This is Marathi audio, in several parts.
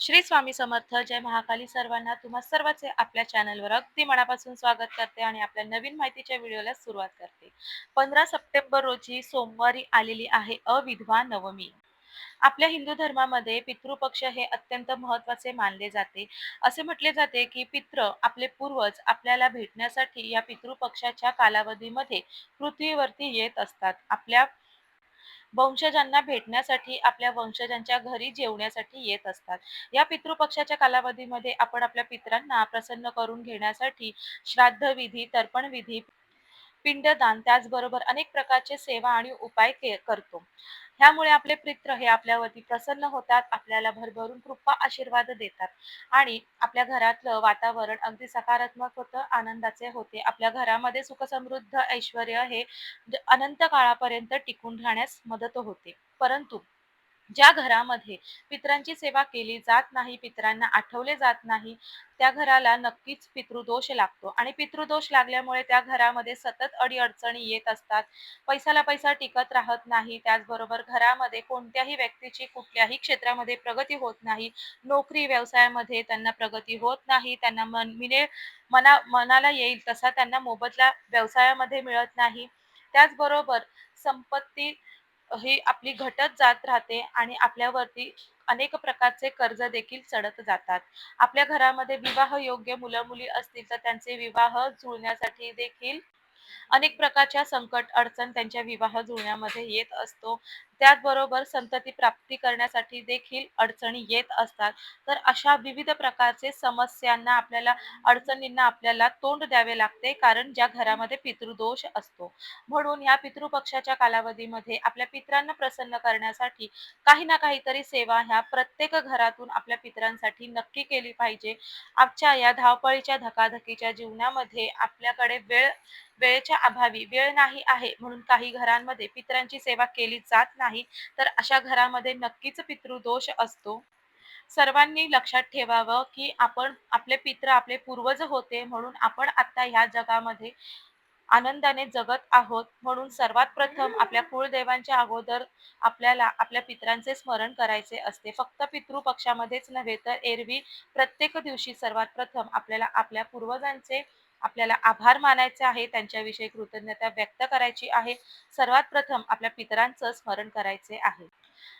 श्री स्वामी समर्थ. जय महाकाली सर्वांना. तुम्हा सर्वांचे आपल्या चॅनलवर अगदी मनापासून स्वागत करते आणि आपल्या नवीन माहितीच्या व्हिडिओला सुरुवात करते. पंधरा सप्टेंबर रोजी सोमवारी आलेली आहे अविधवा नवमी. आपल्या हिंदू धर्मामध्ये पितृपक्ष हे अत्यंत महत्त्वाचे मानले जाते. असे म्हटले जाते की पित्र आपले पूर्वज आपल्याला भेटण्यासाठी या पितृपक्षाच्या कालावधीमध्ये पृथ्वीवरती येत असतात. आपल्या वंशजांना भेटण्यासाठी आपल्या वंशजांच्या घरी जेवण्यासाठी येत असतात. या पितृपक्षाच्या कालावधीमध्ये आपण आपल्या पित्रांना प्रसन्न करून घेण्यासाठी श्राद्ध विधी तर्पण विधी पिंडदान त्याचबरोबर अनेक प्रकारचे सेवा आणि उपाय करतो. ह्यामुळे आपले पित्र हे आपल्यावरती प्रसन्न होतात आपल्याला भरभरून कृपा आशीर्वाद देतात. आणि आपल्या घरातलं वातावरण अगदी सकारात्मक होतं आनंदाचे होते. आपल्या घरामध्ये सुखसमृद्ध ऐश्वर हे अनंत काळापर्यंत टिकून राहण्यास मदत होते. परंतु ज्या घरामध्ये पित्रांची सेवा केली जात नाही पित्रांना आठवले जात नाही त्या घराला नक्कीच पितृदोष लागतो. आणि पितृदोष लागल्यामुळे त्या घरामध्ये सतत अडीअडचणी येत असतात. पैसाला पैसा टिकत राहत नाही. त्याचबरोबर घरामध्ये कोणत्याही व्यक्तीची कुठल्याही क्षेत्रामध्ये प्रगती होत नाही. नोकरी व्यवसायामध्ये त्यांना प्रगती होत नाही. त्यांना मन मिने मना मनाला येईल तसा त्यांना मोबदला व्यवसायामध्ये मिळत नाही. त्याचबरोबर संपत्ती ही आपली घटत जात राहते आणि आपल्यावरती अनेक प्रकारचे कर्ज देखील चढत जातात. आपल्या घरामध्ये विवाह योग्य मुलं मुली असतील तर त्यांचे विवाह जुळण्यासाठी देखील अनेक प्रकारच्या संकट अडचण त्यांच्या विवाह जुळण्यामध्ये येत असतो. त्याचबरोबर संतती प्राप्ती करण्यासाठी देखील अडचणी येत असतात. तर अशा विविध प्रकारचे समस्यांना आपल्याला अडचणींना आपल्याला तोंड द्यावे लागते कारण ज्या घरामध्ये पितृदोष असतो. म्हणून या पितृपक्षाच्या कालावधीमध्ये आपल्या पित्रांना प्रसन्न करण्यासाठी काही ना काहीतरी सेवा ह्या प्रत्येक घरातून आपल्या पित्रांसाठी नक्की केली पाहिजे. आजच्या या धावपळीच्या धकाधकीच्या जीवनामध्ये आपल्याकडे वेळ वेळेच्या अभावी वेळ नाही आहे म्हणून काही घरांमध्ये पितरांची सेवा केली जात नाही. तर अशा घरामध्ये नक्कीच पितृदोष असतो. सर्वांनी लक्षात ठेवावं की आपण आपले पित्र आपले पूर्वज होते म्हणून आपण आता ह्या जगामध्ये आनंदाने जगत आहोत. म्हणून सर्वात प्रथम आपल्या कुळदेवांच्या अगोदर आपल्याला आपल्या पित्रांचे स्मरण करायचे असते. फक्त पितृपक्षामध्येच नव्हे तर एरवी प्रत्येक दिवशी सर्वात प्रथम आपल्याला आपल्या पूर्वजांचे आपल्याला आभार मानायचे आहे त्यांच्याविषयी कृतज्ञता व्यक्त करायची आहे. सर्वात प्रथम आपल्या पितरांचं स्मरण करायचे आहे.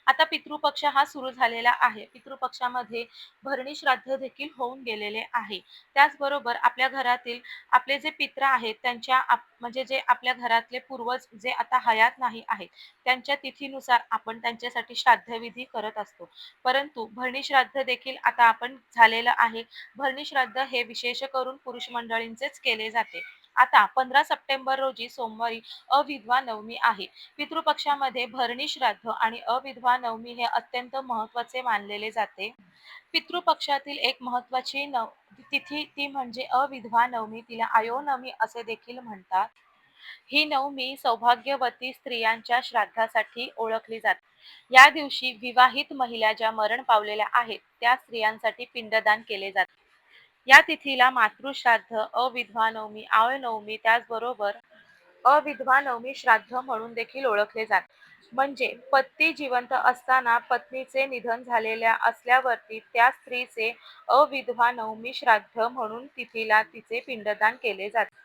आता पितृपक्ष हा सुरू झालेला आहे. पितृपक्षामध्ये भरणी श्राद्ध देखील होऊन गेलेले आहे. त्याचबरोबर आपल्या घरातील आपले जे पित्र आहेत त्यांच्या म्हणजे जे आपल्या घरातले पूर्वज जे आता हयात नाही आहेत त्यांच्या तिथीनुसार आपण त्यांच्यासाठी श्राद्धविधी करत असतो. परंतु भरणी श्राद्ध देखील आता आपण झालेलं आहे. भरणी श्राद्ध हे विशेष करून पुरुष मंडळींचेच केले जाते. आता पंधरा सप्टेंबर रोजी सोमवारी अविधवा नवमी आहे. पितृपक्षामध्ये भरणी श्राद्ध आणि अविधवा नवमी हे अत्यंत महत्त्वाचे मानलेले जाते. पितृपक्षातील एक महत्वाची नव तिथी ती म्हणजे अविधवा नवमी. तिला आयोनवमी असे देखील म्हणतात. ही नवमी सौभाग्यवती स्त्रियांच्या श्राद्धासाठी ओळखली जाते. या दिवशी विवाहित महिला ज्या मरण पावलेल्या आहेत त्या स्त्रियांसाठी पिंडदान केले जाते. या तिथीला मातृश्राद्ध अविधवा नवमी नवमी त्याचबरोबर अविधवा नवमी श्राद्ध म्हणून देखील ओळखले जाते. म्हणजे पती जिवंत असताना पत्नीचे निधन झालेल्या असल्यावरती त्या स्त्रीचे अविधवा नवमी श्राद्ध म्हणून तिथीला तिचे पिंडदान केले जाते.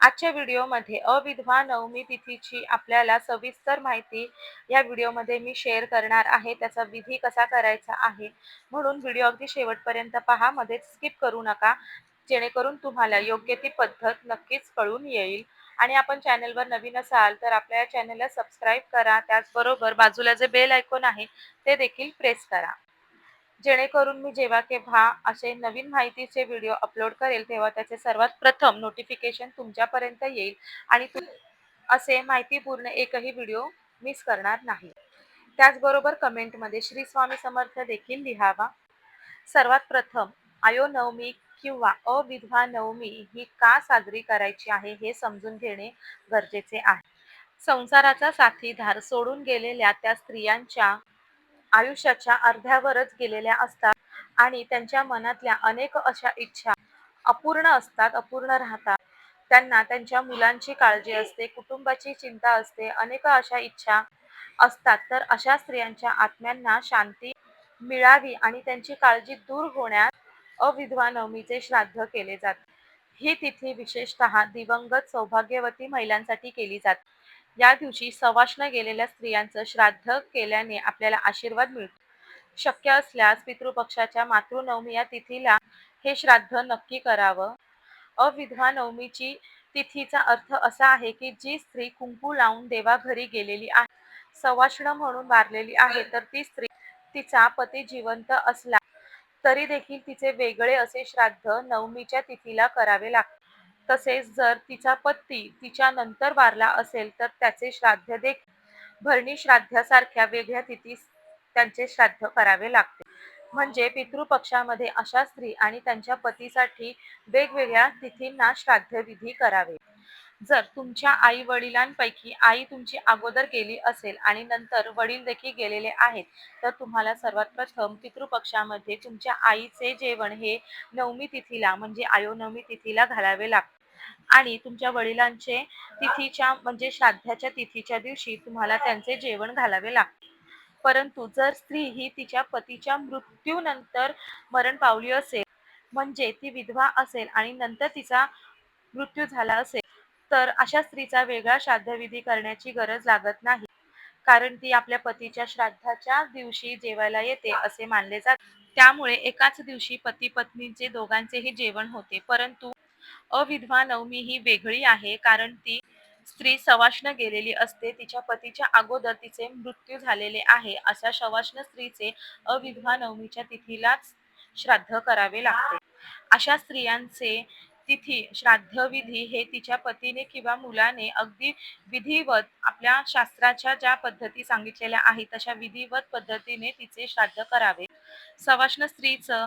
आजच्या व्हिडिओमध्ये अविधवा नवमी तिथीची आपल्याला सविस्तर माहिती या व्हिडिओमध्ये मी शेअर करणार आहे. त्याचा विधी कसा करायचा आहे म्हणून व्हिडिओ अगदी शेवटपर्यंत पहा. मध्येच स्किप करू नका. जेणेकरून तुम्हाला योग्य ती पद्धत नक्कीच कळून येईल. आणि आपण चॅनलवर नवीन असाल तर आपल्या या चॅनलला सबस्क्राईब करा. त्याचबरोबर बाजूला जे बेल आयकॉन आहे ते देखील प्रेस करा. जेणेकरून मी जेव्हा केव्हा असे नवीन माहितीचे व्हिडिओ अपलोड करेल तेव्हा त्याचे सर्वात प्रथम नोटिफिकेशन तुमच्यापर्यंत येईल आणि तु असे माहितीपूर्ण एकही व्हिडिओ मिस करणार नाही. त्याचबरोबर कमेंटमध्ये श्री स्वामी समर्थ देखील लिहावा. सर्वात प्रथम आयो नवमी किंवा अविधवा नवमी ही का साजरी करायची आहे हे समजून घेणे गरजेचे आहे. संसाराचा साथीधार सोडून गेलेल्या त्या स्त्रियांच्या आयुष्याच्या अर्ध्यावरच गेलेल्या असतात आणि त्यांच्या मनातल्या अनेक अशा इच्छा अपूर्ण असतात अपूर्ण राहतात. त्यांना त्यांच्या मुलांची काळजी असते कुटुंबाची चिंता असते अनेक अशा इच्छा असतात. तर अशा स्त्रियांच्या आत्म्यांना शांती मिळावी आणि त्यांची काळजी दूर होण्यास अविधवा नवमीचे श्राद्ध केले जाते. ही तिथी विशेषतः दिवंगत सौभाग्यवती महिलांसाठी केली जाते. या दिवशी सवाष्ण गेलेल्या स्त्रियांचं श्राद्ध केल्याने आपल्याला आशीर्वाद मिळतो. शक्य असल्यास पितृपक्षाच्या मातृनवमी या तिथीला हे श्राद्ध नक्की करावं. अविधवा नवमीची तिथीचा अर्थ असा आहे की जी स्त्री कुंकू लावून देवाघरी गेलेली आहे सवाष्ण म्हणून वारलेली आहे तर ती स्त्री तिचा पती जिवंत असला तरी देखील तिचे वेगळे असे श्राद्ध नवमीच्या तिथीला करावे लागते. तसेच जर तिचा पती तिच्या नंतर वारला असेल तर त्याचे श्राद्ध देखील भरणी श्राद्धासारख्या वेगळ्या तिथीस त्यांचे श्राद्ध करावे लागते. म्हणजे पितृपक्षामध्ये अशा स्त्री आणि त्यांच्या पतीसाठी वेगवेगळ्या तिथींना श्राद्धविधी करावे. जर तुमच्या आई वडिलांपैकी आई तुमची अगोदर गेली असेल आणि नंतर वडील देखील गेलेले आहेत तर तुम्हाला सर्वात प्रथम पितृपक्षामध्ये तुमच्या आईचे जेवण हे नवमी तिथीला म्हणजे आयोनवमी तिथीला घालावे लागते. आणि तुमच्या वडिलांचे तिथीच्या म्हणजे श्राद्धाच्या तिथीच्या दिवशी तुम्हाला त्यांचे जेवण घालावे लागते. परंतु जर स्त्री ही तिच्या पतीच्या मृत्यूनंतर मरण पावली असेल म्हणजे ती विधवा असेल आणि नंतर तिचा मृत्यू झाला असेल तर अशा स्त्रीचा वेगळा श्राद्धविधी करण्याची गरज लागत नाही. कारण ती आपल्या पतीच्या श्राद्धाच्या दिवशी जेवायला येते असे मानले जाते. त्यामुळे एकाच दिवशी पती पत्नीचे दोघांचेही जेवण होते परंतु अविधवा नवमी ही वेगळी आहे कारण ती स्त्री सवाष्ण गेलेली असते. तिच्या पतीच्या अगोदर तिचे मृत्यू झालेले आहे. अशा सवाष्ण स्त्रीचे अविधवा नवमीच्या तिथीलाच श्राद्ध करावे लागते. अशा स्त्रियांचे तिथी श्राद्धविधी हे तिच्या पतीने किंवा मुलाने अगदी विधिवत आपल्या शास्त्राच्या ज्या पद्धती सांगितलेल्या आहेत तशा विधिवत पद्धतीने तिचे श्राद्ध करावे. सवाष्ण स्त्रीचं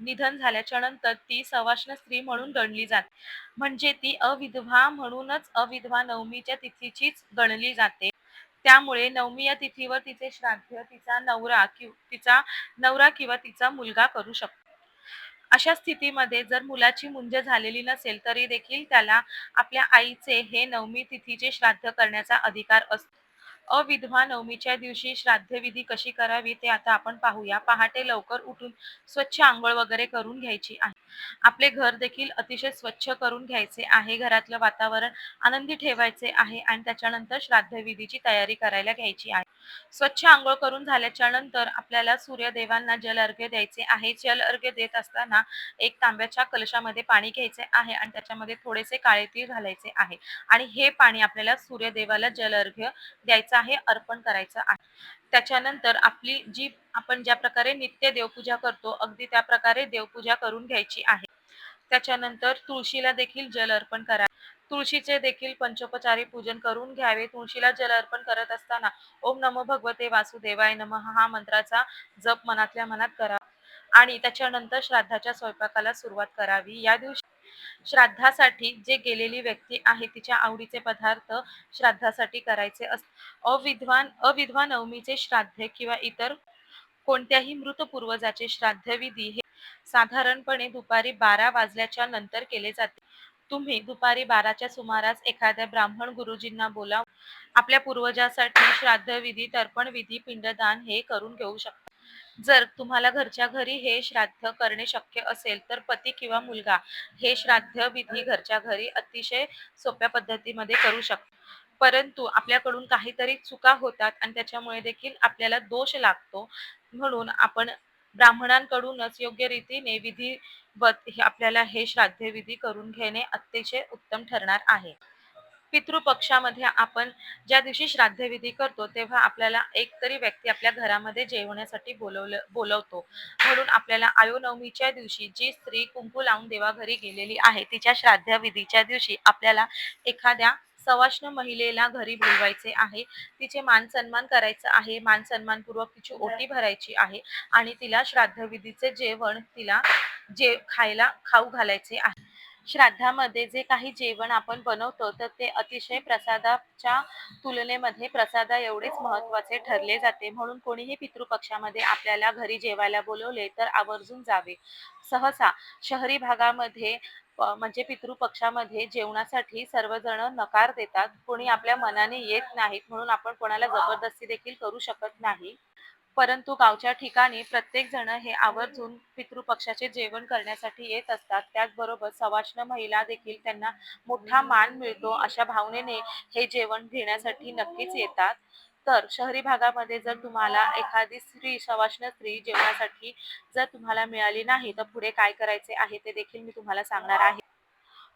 निधन झाल्याच्यानंतर ती सवाष्ण स्त्री म्हणून गणली जाते. म्हणजे ती अविधवा म्हणूनच अविधवा नवमीच्या तिथीचीच गणली जाते. त्यामुळे नवमी या तिथीवर तिचे श्राद्ध तिचा नवरा कि तिचा नवरा किंवा तिचा मुलगा करू शकतो. अशा स्थितीमध्ये जर मुलाची मुंज झालेली नसेल तरी देखील त्याला आपल्या आईचे हे नवमी तिथीचे श्राद्ध करण्याचा अधिकार असतो. अविधवा नवमीच्या दिवशी श्राद्धविधी कशी करावी ते आता आपण पाहूया. पहाटे लवकर उठून स्वच्छ आंघोळ वगैरे करून घ्यायची आहे. आपले घर देखील अतिशय स्वच्छ करून घ्यायचे आहे. घरातलं वातावरण आनंदी ठेवायचे आहे आणि त्याच्यानंतर श्राद्धविधीची तयारी करायला घ्यायची आहे. स्वच्छ आंघोळ करून झाल्याच्यानंतर आपल्याला सूर्यदेवांना जल अर्घ्य द्यायचे आहे. जल अर्घ्य देत असताना एक तांब्याच्या कलशामध्ये पाणी घ्यायचे आहे आणि त्याच्यामध्ये थोडेसे काळे तीळ घालायचे आहे. आणि हे पाणी आपल्याला सूर्यदेवाला जल अर्घ्य द्यायचं आहे अर्पण करायचं आहे. त्याच्यानंतर आपली जी आपण ज्या प्रकारे नित्य देवपूजा करतो अगदी त्या प्रकारे देवपूजा करून घ्यायची आहे. त्याच्यानंतर तुळशीला देखील जल अर्पण करा तुळशीचे देखील पंचोपचारी पूजन करून घ्यावे. तुळशीला जल अर्पण करत असताना ओम नमो भगवते वासुदेवाय नम हा मंत्राचा जप मनातल्या मनात करा आणि त्याच्यानंतर श्राद्धाच्या स्वयंपाकाला सुरुवात करावी. या दिवशी श्राद्धासाठी जे गेलेली व्यक्ती आहे तिच्या आवडीचे पदार्थ श्राद्धासाठी करायचे अस अविद्वान अविधवा नवमीचे श्राद्ध किंवा इतर कोणत्याही मृत पूर्वजाचे श्राद्धविधी हे साधारणपणे दुपारी बारा वाजल्याच्या नंतर केले जाते. तुम्ही दुपारी बाराच्या सुमारास एखाद्या ब्राह्मण गुरुजींना बोलाव. आपल्या पूर्वजासाठी श्राद्धविधी तर्पणविधी पिंडदान हे करून घेऊ शकता. जर तुम्हाला घरच्या घरी हे श्राद्ध करणे शक्य असेल तर पती किंवा मुलगा हे श्राद्ध विधी घरच्या घरी अतिशय सोप्या पद्धतीमध्ये करू शकतो. परंतु आपल्याकडून काहीतरी चुका होतात आणि त्याच्यामुळे देखील आपल्याला दोष लागतो. म्हणून आपण ब्राह्मणांकडूनच योग्य रीतीने विधी आपल्याला हे श्राद्धविधी करून घेणे अतिशय उत्तम ठरणार आहे. पितृपक्षामध्ये आपण ज्या दिवशी श्राद्धविधी करतो तेव्हा आपल्याला एक तरी व्यक्ती आपल्या घरामध्ये जेवण्यासाठी बोलवलं बोलवतो. म्हणून आपल्याला आयोनवमीच्या दिवशी जी स्त्री कुंकू लावून देवाघरी गेलेली आहे तिच्या श्राद्धविधीच्या दिवशी आपल्याला एखाद्या सवाष्ण महिलेला घरी बोलवायचे आहे. तिचे मान सन्मान करायचं आहे. मान सन्मानपूर्वक तिची ओटी भरायची आहे. आणि तिला श्राद्धविधीचे जेवण तिला जे खायला खाऊ घालायचे आहे. श्राद्धामध्ये जे काही जेवण आपण बनवतो तर ते अतिशय प्रसादाच्या तुलनेमध्ये प्रसादा एवढेच महत्त्वाचे ठरले जाते. म्हणून कोणीही पितृपक्षामध्ये आपल्याला घरी जेवायला बोलवले तर आवर्जून जावे. सहसा शहरी भागामध्ये म्हणजे पितृपक्षामध्ये जेवणासाठी सर्वजण नकार देतात. कोणी आपल्या मनाने येत नाहीत म्हणून आपण कोणाला जबरदस्ती देखील करू शकत नाही. परंतु गावच्या ठिकाणी प्रत्येक जण हे आवर्जून पितृपक्षाचे जेवण करण्यासाठी येत असतात. त्याचबरोबर सवाष्ण महिला देखील त्यांना मोठा मान मिळतो अशा भावनेने हे जेवण घेण्यासाठी नक्कीच येतात. तर शहरी भागामध्ये जर तुम्हाला एखादी स्त्री सवाष्ण स्त्री जेवणासाठी जर तुम्हाला मिळाली नाही तर पुढे काय करायचे आहे ते देखील मी तुम्हाला सांगणार आहे.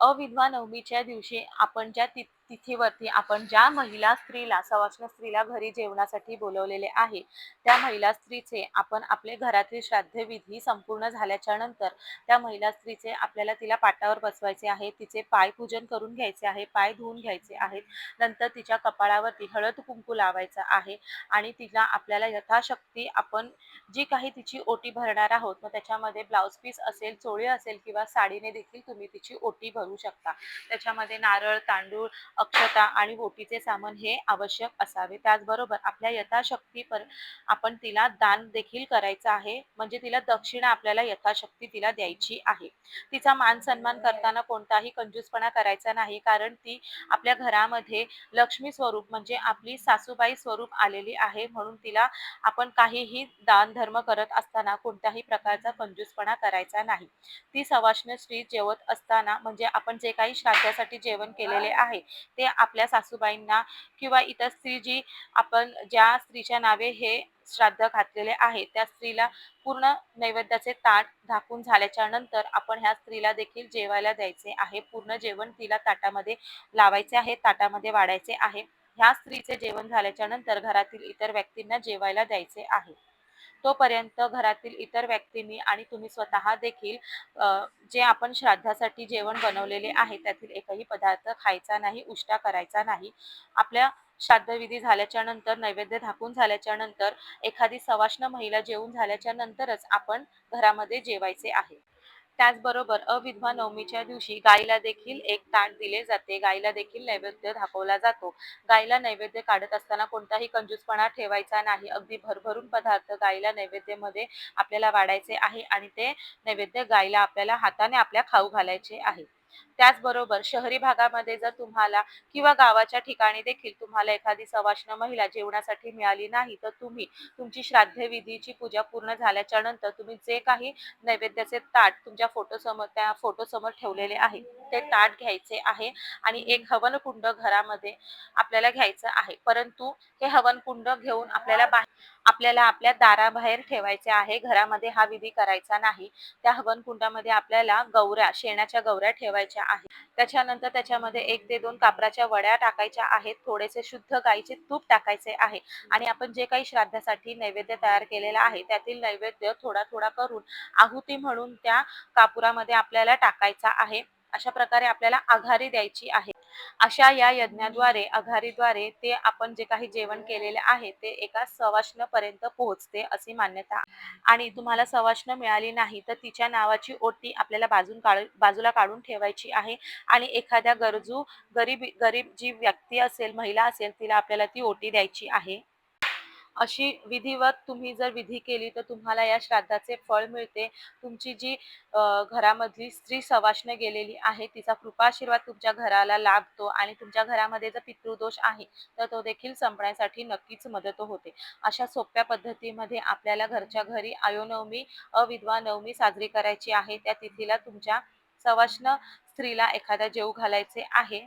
अविधवा नवमीच्या दिवशी आपण ज्या ति तिथीवरती आपण ज्या महिला स्त्रीला सवाष्ण स्त्रीला घरी जेवणासाठी बोलवलेले आहे त्या महिला स्त्रीचे आपण आपले घरातील श्राद्धविधी संपूर्ण झाल्याच्यानंतर त्या महिला स्त्रीचे आपल्याला तिला पाटावर बसवायचे आहे तिचे पाय पूजन करून घ्यायचे आहे पाय धुवून घ्यायचे आहेत नंतर तिच्या कपाळावरती हळद कुंकू लावायचा आहे आणि तिला आपल्याला यथाशक्ती आपण जी काही तिची ओटी भरणार आहोत मग त्याच्यामध्ये ब्लाऊज पीस असेल चोळी असेल किंवा साडीने देखील तुम्ही तिची ओटी भरू शकता. त्याच्यामध्ये नारळ तांदूळ अक्षता आणि ओटीचे सामान हे आवश्यक असावे. त्याचबरोबर आपल्या यथाशक्ती पर आपण तिला दान देखील करायचं आहे. म्हणजे तिला दक्षिणा आपल्याला यथाशक्ती तिला द्यायची आहे. तिचा मान सन्मान करताना कोणताही कंजूसपणा करायचा नाही. कारण ती आपल्या घरामध्ये लक्ष्मी स्वरूप म्हणजे आपली सासूबाई स्वरूप आलेली आहे. म्हणून तिला आपण काहीही दान धर्म करत असताना कोणत्याही प्रकारचा कंजूसपणा करायचा नाही. ती सवाष्ण स्त्री जेवत असताना म्हणजे आपण जे काही श्राद्धासाठी जेवण केलेले आहे ते आपल्या सासूबाईंना किंवा इतर स्त्री जी आपण ज्या स्त्रीच्या नावे हे श्राद्ध घातलेले आहे त्या स्त्रीला पूर्ण नैवेद्याचे ताट झाकून झाल्याच्यानंतर आपण ह्या स्त्रीला देखील जेवायला द्यायचे आहे. पूर्ण जेवण तिला ताटामध्ये लावायचे आहे ताटामध्ये वाढायचे आहे. ह्या स्त्रीचे जेवण झाल्याच्यानंतर घरातील इतर व्यक्तींना जेवायला द्यायचे आहे. तोपर्यंत घरातील इतर व्यक्तींनी आणि तुम्ही स्वतः देखील जे आपण श्राद्धासाठी जेवण बनवलेले आहे त्यातील एकही पदार्थ खायचा नाही उष्टा करायचा नाही. आपल्या श्राद्धविधी झाल्याच्यानंतर नैवेद्य झाकून झाल्याच्यानंतर एखादी सवाष्ण महिला जेवून झाल्याच्या नंतरच आपण घरामध्ये जेवायचे आहे. त्याचबरोबर अविधवा नवमीच्या दिवशी गायीला देखील एक ताट दिले जाते. गाईला देखील नैवेद्य दाखवला जातो. गाईला नैवेद्य काढत असताना कोणताही कंजूसपणा ठेवायचा नाही. अगदी भरभरून पदार्थ गाईला नैवेद्यामध्ये आपल्याला वाढायचे आहे आणि ते नैवेद्य गाईला आपल्याला हाताने आपल्या खाऊ घालायचे आहे. त्याचबरोबर शहरी भागामध्ये जर तुम्हाला किंवा गावाच्या ठिकाणी देखील तुम्हाला एखादी सवाष्ण महिला जेवणासाठी मिळाली नाही तर तुम्ही तुमची श्राद्धविधीची पूजा पूर्ण झाल्याच्यानंतर तुम्ही जे काही नैवेद्याचे ताट तुमच्या फोटो समोर त्या फोटो समोर ठेवलेले आहे ते ताट घ्यायचे आहे आणि एक हवन कुंड घरामध्ये आपल्याला घ्यायचं आहे. परंतु हे हवन कुंड घेऊन आपल्याला बाहेर आपल्याला आपल्या दाराबाहेर ठेवायचे आहे घरामध्ये हा विधी करायचा नाही त्या हवन कुंडामध्ये आपल्याला गौऱ्या शेणाच्या गौऱ्या ठेवायच्या आहेत. त्याच्यानंतर त्याच्यामध्ये एक ते दोन कापराच्या वड्या टाकायच्या आहेत थोडेसे शुद्ध गाईचे तूप टाकायचे आहे आणि आपण जे काही श्राद्धासाठी नैवेद्य तयार केलेला आहे त्यातील नैवेद्य थोडा थोडा करून आहुती म्हणून त्या कापुरामध्ये आपल्याला टाकायचा आहे. अशा प्रकारे आपल्याला आघारी द्यायची आहे. अशा या यज्ञाद्वारे आघारीद्वारे ते आपण जे काही जेवण केलेले आहे ते एका सवाष्ण पर्यंत पोहोचते अशी मान्यता. आणि तुम्हाला सवाष्ण मिळाली नाही तर तिच्या नावाची ओटी आपल्याला बाजून काढ बाजूला काढून ठेवायची आहे. आणि एखाद्या गरजू गरीब गरीब जी व्यक्ती असेल महिला असेल तिला आपल्याला ती ओटी द्यायची आहे. अशी विधिवत तुम्ही जर विधी केली तर तुम्हाला या श्राद्धाचे फळ मिळते. तुमची जी घरामधली स्त्री सवाष्ण गेलेली आहे तिचा कृपाशीर्वाद तुमच्या घराला लाभतो आणि तुमच्या घरामध्ये जर पितृदोष आहे तर तो देखील संपण्यासाठी नक्कीच मदत होते. अशा सोप्या पद्धतीमध्ये आपल्याला घरच्या घरी आयोनवमी अविधवा नवमी साजरी करायची आहे. त्या तिथीला तुमच्या सवाष्ण स्त्रीला एखादा जेव घालायचे आहे.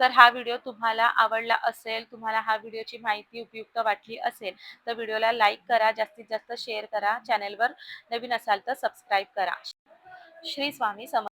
तर हा व्हिडिओ तुम्हाला आवडला असेल तुम्हाला हा व्हिडिओची माहिती उपयुक्त वाटली असेल तर व्हिडिओला लाईक करा जास्तीत जास्त शेअर करा चॅनेलवर नवीन असाल तर सबस्क्राईब करा. श्री स्वामी सम